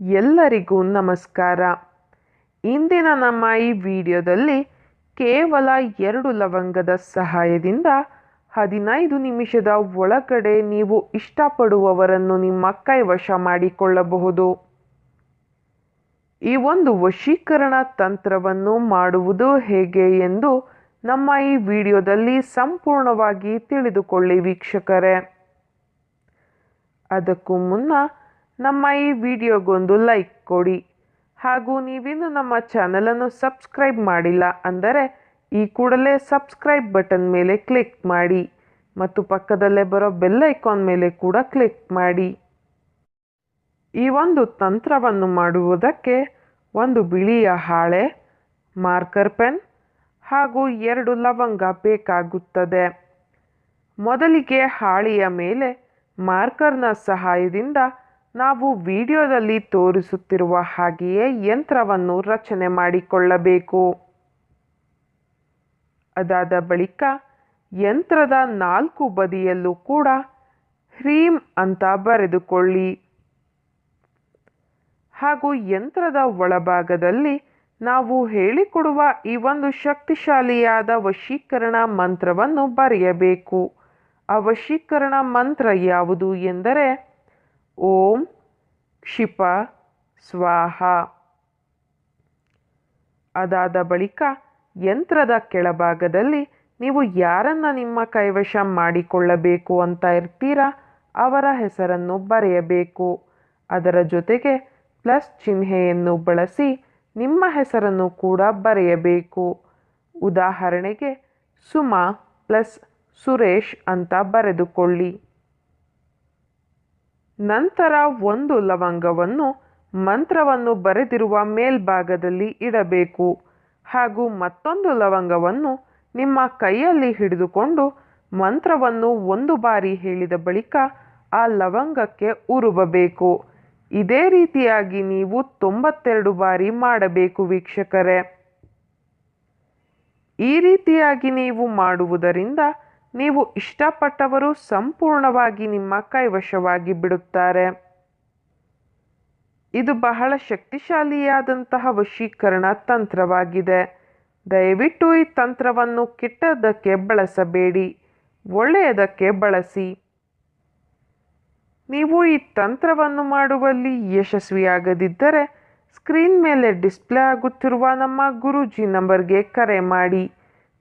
ಎಲ್ಲರಿಗೂ ನಮಸ್ಕಾರ. ಇಂದಿನ ನಮ್ಮ ಈ ವಿಡಿಯೋದಲ್ಲಿ ಕೇವಲ ಎರಡು ಲವಂಗದ ಸಹಾಯದಿಂದ ಹದಿನೈದು ನಿಮಿಷದ ಒಳಗಡೆ ನೀವು ಇಷ್ಟಪಡುವವರನ್ನು ನಿಮ್ಮ ಕೈವಶ ಮಾಡಿಕೊಳ್ಳಬಹುದು. ಈ ಒಂದು ವಶೀಕರಣ ತಂತ್ರವನ್ನು ಮಾಡುವುದು ಹೇಗೆ ಎಂದು ನಮ್ಮ ಈ ವಿಡಿಯೋದಲ್ಲಿ ಸಂಪೂರ್ಣವಾಗಿ ತಿಳಿದುಕೊಳ್ಳಿ ವೀಕ್ಷಕರೇ. ಅದಕ್ಕೂ ಮುನ್ನ ನಮ್ಮ ಈ ವಿಡಿಯೋಗೊಂದು ಲೈಕ್ ಕೊಡಿ. ಹಾಗೂ ನೀವಿನ್ನು ನಮ್ಮ ಚಾನಲನ್ನು ಸಬ್ಸ್ಕ್ರೈಬ್ ಮಾಡಿಲ್ಲ ಅಂದರೆ ಈ ಕೂಡಲೇ ಸಬ್ಸ್ಕ್ರೈಬ್ ಬಟನ್ ಮೇಲೆ ಕ್ಲಿಕ್ ಮಾಡಿ ಮತ್ತು ಪಕ್ಕದಲ್ಲೇ ಬರೋ ಬೆಲ್ ಐಕಾನ್ ಮೇಲೆ ಕೂಡ ಕ್ಲಿಕ್ ಮಾಡಿ. ಈ ಒಂದು ತಂತ್ರವನ್ನು ಮಾಡುವುದಕ್ಕೆ ಒಂದು ಬಿಳಿಯ ಹಾಳೆ, ಮಾರ್ಕರ್ ಪೆನ್ ಹಾಗೂ ಎರಡು ಲವಂಗ ಬೇಕಾಗುತ್ತದೆ. ಮೊದಲಿಗೆ ಹಾಳೆಯ ಮೇಲೆ ಮಾರ್ಕರ್ನ ಸಹಾಯದಿಂದ ನಾವು ವಿಡಿಯೋದಲ್ಲಿ ತೋರಿಸುತ್ತಿರುವ ಹಾಗೆಯೇ ಯಂತ್ರವನ್ನು ರಚನೆ ಮಾಡಿಕೊಳ್ಳಬೇಕು. ಅದಾದ ಬಳಿಕ ಯಂತ್ರದ ನಾಲ್ಕು ಬದಿಯಲ್ಲೂ ಕೂಡ ಹ್ರೀಮ್ ಅಂತ ಬರೆದುಕೊಳ್ಳಿ. ಹಾಗೂ ಯಂತ್ರದ ಒಳಭಾಗದಲ್ಲಿ ನಾವು ಹೇಳಿಕೊಡುವ ಈ ಒಂದು ಶಕ್ತಿಶಾಲಿಯಾದ ವಶೀಕರಣ ಮಂತ್ರವನ್ನು ಬರೆಯಬೇಕು. ಆ ವಶೀಕರಣ ಮಂತ್ರ ಯಾವುದು ಎಂದರೆ ಓಂ ಕ್ಷಿಪ ಸ್ವಾಹ. ಅದಾದ ಬಳಿಕ ಯಂತ್ರದ ಕೆಳಭಾಗದಲ್ಲಿ ನೀವು ಯಾರನ್ನ ನಿಮ್ಮ ಕೈವಶ ಮಾಡಿಕೊಳ್ಳಬೇಕು ಅಂತ ಇರ್ತೀರಾ ಅವರ ಹೆಸರನ್ನು ಬರೆಯಬೇಕು. ಅದರ ಜೊತೆಗೆ ಪ್ಲಸ್ ಚಿಹ್ನೆಯನ್ನು ಬಳಸಿ ನಿಮ್ಮ ಹೆಸರನ್ನು ಕೂಡ ಬರೆಯಬೇಕು. ಉದಾಹರಣೆಗೆ ಸುಮಾ ಪ್ಲಸ್ ಸುರೇಶ್ ಅಂತ ಬರೆದುಕೊಳ್ಳಿ. ನಂತರ ಒಂದು ಲವಂಗವನ್ನು ಮಂತ್ರವನ್ನು ಬರೆದಿರುವ ಮೇಲ್ಭಾಗದಲ್ಲಿ ಇಡಬೇಕು ಹಾಗೂ ಮತ್ತೊಂದು ಲವಂಗವನ್ನು ನಿಮ್ಮ ಕೈಯಲ್ಲಿ ಹಿಡಿದುಕೊಂಡು ಮಂತ್ರವನ್ನು ಒಂದು ಬಾರಿ ಹೇಳಿದ ಬಳಿಕ ಆ ಲವಂಗಕ್ಕೆ ಉರುಬಬೇಕು. ಇದೇ ರೀತಿಯಾಗಿ ನೀವು ತೊಂಬತ್ತೆರಡು ಬಾರಿ ಮಾಡಬೇಕು ವೀಕ್ಷಕರೇ. ಈ ರೀತಿಯಾಗಿ ನೀವು ಮಾಡುವುದರಿಂದ ನೀವು ಇಷ್ಟಪಟ್ಟವರು ಸಂಪೂರ್ಣವಾಗಿ ನಿಮ್ಮ ಕೈವಶವಾಗಿ ಬಿಡುತ್ತಾರೆ. ಇದು ಬಹಳ ಶಕ್ತಿಶಾಲಿಯಾದಂತಹ ವಶೀಕರಣ ತಂತ್ರವಾಗಿದೆ. ದಯವಿಟ್ಟು ಈ ತಂತ್ರವನ್ನು ಕೆಟ್ಟದಕ್ಕೆ ಬಳಸಬೇಡಿ, ಒಳ್ಳೆಯದಕ್ಕೆ ಬಳಸಿ. ನೀವು ಈ ತಂತ್ರವನ್ನು ಮಾಡುವಲ್ಲಿ ಯಶಸ್ವಿಯಾಗದಿದ್ದರೆ ಸ್ಕ್ರೀನ್ ಮೇಲೆ ಡಿಸ್ಪ್ಲೇ ಆಗುತ್ತಿರುವ ನಮ್ಮ ಗುರೂಜಿ ನಂಬರ್ಗೆ ಕರೆ ಮಾಡಿ.